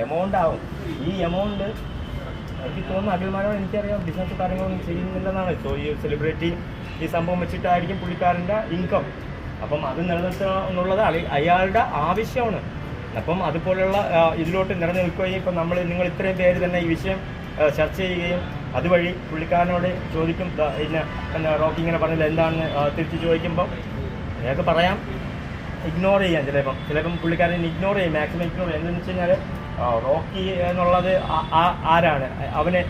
Amount ആവും. ഈ amount എനിക്ക് തോന്നുന്നു അഭിമാനം എനിക്കറിയാം ബിസിനസ് കാര്യങ്ങളൊന്നും ചെയ്യുന്നില്ലെന്നാണ്. സോ ഈ സെലിബ്രിറ്റി ഈ സംഭവം വെച്ചിട്ടായിരിക്കും പുള്ളിക്കാരന്റെ ഇൻകം അപ്പം അത് നിലനിർത്തുക എന്നുള്ളത് അയാളുടെ ആവശ്യമാണ്. അപ്പം അതുപോലെയുള്ള ഇതിലോട്ട് നിലനിൽക്കുകയും ഇപ്പം നമ്മൾ നിങ്ങൾ ഇത്രയും പേര് തന്നെ ഈ വിഷയം ചർച്ച ചെയ്യുകയും അതുവഴി പുള്ളിക്കാരനോട് ചോദിക്കും പിന്നെ റോക്കിങ്ങനെ പറഞ്ഞത് എന്താണെന്ന് തിരിച്ച് ചോദിക്കുമ്പോൾ ഞങ്ങൾക്ക് പറയാം. ഇഗ്നോർ ചെയ്യാം ചിലപ്പം. ചിലപ്പം പുള്ളിക്കാരൻ ഇഗ്നോർ ചെയ്യും. മാക്സിമം ഇഗ്നോർ ചെയ്യും. എന്താണെന്ന് വെച്ച് കഴിഞ്ഞാൽ റോക്കി എന്നുള്ളത് ആരാണ്? അവന്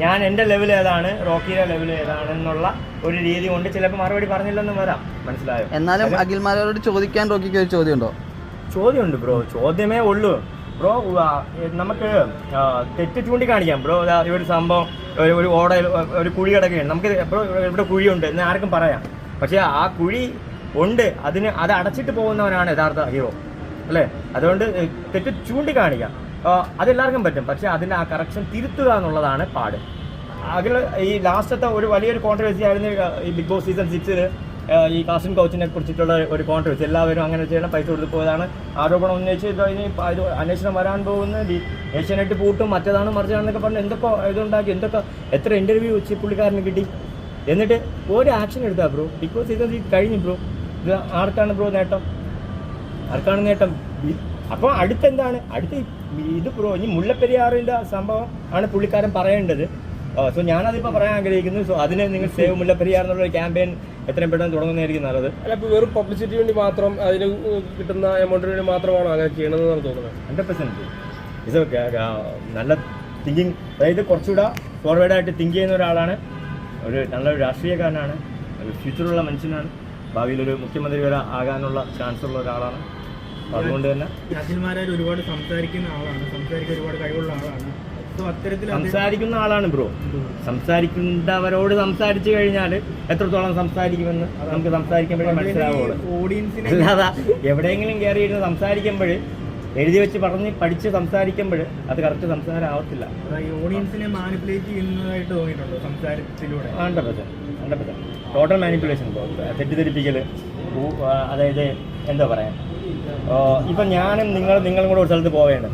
ഞാൻ എന്റെ ലെവൽ ഏതാണ് റോക്കിയുടെ ലെവൽ ഏതാണ് എന്നുള്ള ഒരു രീതി കൊണ്ട് ചിലപ്പോൾ മറുപടി പറഞ്ഞില്ലെന്ന് വരാം. മനസ്സിലായോ? എന്നാലും അഖിൽമാരോട് ചോദിക്കാൻ റോക്കിക്ക് ഒരു ചോദ്യമുണ്ടോ? ചോദ്യമുണ്ട് ബ്രോ. ചോദ്യമേ ഉള്ളൂ. ബ്രോ നമുക്ക് തെറ്റ് ചൂണ്ടിക്കാണിക്കാം. ബ്രോ ഒരു സംഭവം ഒരു ഒരു ഓടയിൽ ഒരു കുഴി കിടക്കുകയാണ്. നമുക്ക് എപ്പോഴും ഇവിടെ കുഴിയുണ്ട് എന്ന് ആർക്കും പറയാം. പക്ഷേ ആ കുഴി ഉണ്ട്. അതിന് അത് അടച്ചിട്ട് പോകുന്നവനാണ് യഥാർത്ഥ ഹീറോ അല്ലേ? അതുകൊണ്ട് തെറ്റ് ചൂണ്ടിക്കാണിക്കാം. അതെല്ലാവർക്കും പറ്റും. പക്ഷേ അതിന്റെ ആ കറക്ഷൻ തിരുത്തുക എന്നുള്ളതാണ് പാട്. അതിൽ ഈ ലാസ്റ്റത്തെ ഒരു വലിയൊരു കോൺട്രവേഴ്സി ആയിരുന്നു ഈ ബിഗ് ബോസ് സീസൺ സിക്സിൽ ഈ കാസിൻ കോച്ചിനെ കുറിച്ചിട്ടുള്ള ഒരു കോൺട്രവേഴ്സി എല്ലാവരും അങ്ങനെ ചെയ്യണം പൈസ കൊടുത്ത് പോയതാണ്. ആരോപണം ഉന്നയിച്ച് ഇനി ഇത് അന്വേഷണം വരാൻ പോകുന്ന. ഏഷ്യാനെറ്റ് പൂട്ടും മറ്റേതാണ് മറിച്ചതാണെന്നൊക്കെ പറഞ്ഞ് എന്തൊക്കെ ഇതുണ്ടാക്കി എന്തൊക്കെ എത്ര ഇന്റർവ്യൂ വെച്ച് പുള്ളിക്കാരന് കിട്ടി. എന്നിട്ട് ഒരു ആക്ഷൻ എടുത്താൽ ബ്രോ ബിഗ് ബോസ് സീസൺ കഴിഞ്ഞു ബ്രോ ഇത് ആർക്കാണ് ബ്രോ നേട്ടം? ആർക്കാണ് നേട്ടം? അപ്പോൾ അടുത്തെന്താണ്? അടുത്ത് ഇത് ബ്രോ ഇനി മുല്ലപ്പെരിയാറിന്റെ സംഭവം ആണ് പുള്ളിക്കാരൻ പറയേണ്ടത്. സോ ഞാനതിപ്പോൾ പറയാൻ ആഗ്രഹിക്കുന്നു. സോ അതിന് നിങ്ങൾ സേവ് മുല്ലപ്പെരിയാർ എന്നുള്ള ക്യാമ്പയിൻ എത്രയും പെട്ടെന്ന് തുടങ്ങുന്നതായിരിക്കും നല്ലത്. അല്ല ഇപ്പൊ വെറും പബ്ലിസിറ്റി വേണ്ടി മാത്രം അതിന് കിട്ടുന്ന എമൗണ്ടിന് വേണ്ടി മാത്രമാണോ അങ്ങനെ ചെയ്യണമെന്നാണ് തോന്നുന്നത്? ഹൺഡ്രഡ് പെർസെന്റ് ഇത് നല്ല തിങ്കിങ് അതായത് കുറച്ചുകൂടെ ഫോർവേഡായിട്ട് തിങ്ക് ചെയ്യുന്ന ഒരാളാണ്. ഒരു നല്ലൊരു രാഷ്ട്രീയക്കാരനാണ്. ഒരു ഫ്യൂച്ചറുള്ള മനുഷ്യനാണ്. ഭാവിയിൽ ഒരു മുഖ്യമന്ത്രി വരെ ആകാനുള്ള ചാൻസ് ഉള്ള ഒരാളാണ്. അതുകൊണ്ട് തന്നെ അഖിൽമാരാർ ഒരുപാട് സംസാരിക്കുന്ന ആളാണ്. സംസാരിക്കാൻ ഒരുപാട് കഴിവുള്ള ആളാണ്. സംസാരിക്കുന്ന ആളാണ് ബ്രോ. സംസാരിക്കുന്നവരോട് സംസാരിച്ചു കഴിഞ്ഞാൽ എത്രത്തോളം സംസാരിക്കുമെന്ന് നമുക്ക് സംസാരിക്കുമ്പോഴേ മനസ്സിലാവുള്ളൂ. ഓഡിയൻസിനെ അല്ലാതെ എവിടെയെങ്കിലും കയറിയിരുന്ന് സംസാരിക്കുമ്പോൾ എഴുതി വെച്ച് പറഞ്ഞ് പഠിച്ച് സംസാരിക്കുമ്പോൾ അത് കറക്റ്റ് സംസാരം ആവത്തില്ല ഓഡിയൻസിനെ മാനിപ്പുലേറ്റ് ചെയ്യുന്നതായിട്ട് തോന്നിയിട്ടുണ്ടോ സംസാരത്തിലൂടെ. Hundred percent hundred percent total manipulation തെറ്റിദ്ധരിപ്പിക്കൽ അതായത് എന്താ പറയാ? ഇപ്പം ഞാനും നിങ്ങൾ നിങ്ങളും കൂടെ ഒരു സ്ഥലത്ത് പോവുകയാണ്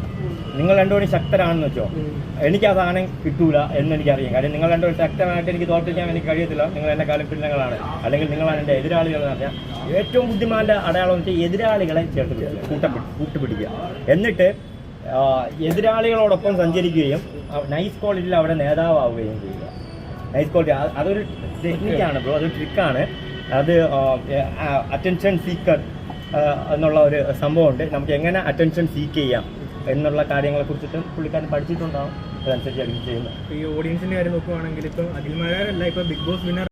നിങ്ങൾ രണ്ടുപേരും ശക്തരാണെന്ന് വെച്ചോ. എനിക്ക് ആ സാധനം കിട്ടൂല എന്ന് എനിക്കറിയാം. കാര്യം നിങ്ങൾ രണ്ടുപേരും ശക്തമായിട്ട് എനിക്ക് തോൽപ്പിക്കാൻ എനിക്ക് കഴിയത്തില്ല. നിങ്ങൾ എന്നെ കാലം പിള്ളങ്ങളാണ് അല്ലെങ്കിൽ നിങ്ങളാണ് എന്റെ എതിരാളികൾ എന്ന് പറഞ്ഞാൽ ഏറ്റവും ബുദ്ധിമാന്റെ അടയാളം എന്ന് വെച്ചാൽ എതിരാളികളെ ചേർത്ത് പിടിക്കുക കൂട്ടം കൂട്ടുപിടിക്കുക. എന്നിട്ട് എതിരാളികളോടൊപ്പം സഞ്ചരിക്കുകയും നൈസ് കോളേജിൽ അവിടെ നേതാവുകയും ചെയ്യുക. നൈസ് കോളേജ് അതൊരു ടെക്നിക്കാണ് ബ്രോ. അതൊരു ട്രിക്കാണ് അത് അറ്റൻഷൻ സീക്കർ എന്നുള്ള ഒരു സംഭവമുണ്ട്. നമുക്ക് എങ്ങനെ അറ്റൻഷൻ സീക്ക് ചെയ്യാം? എന്നുള്ള കാര്യങ്ങളെ കുറിച്ചിട്ടും പുള്ളിക്കാരൻ പഠിച്ചിട്ടുണ്ടാവും. അതനുസരിച്ചായിരിക്കും ചെയ്യുന്നത്. ഈ ഓഡിയൻസിന്റെ കാര്യം നോക്കുവാണെങ്കിൽ ഇപ്പം അഖിൽമാരാരല്ല ഇപ്പൊ ബിഗ് ബോസ് വിന്നർ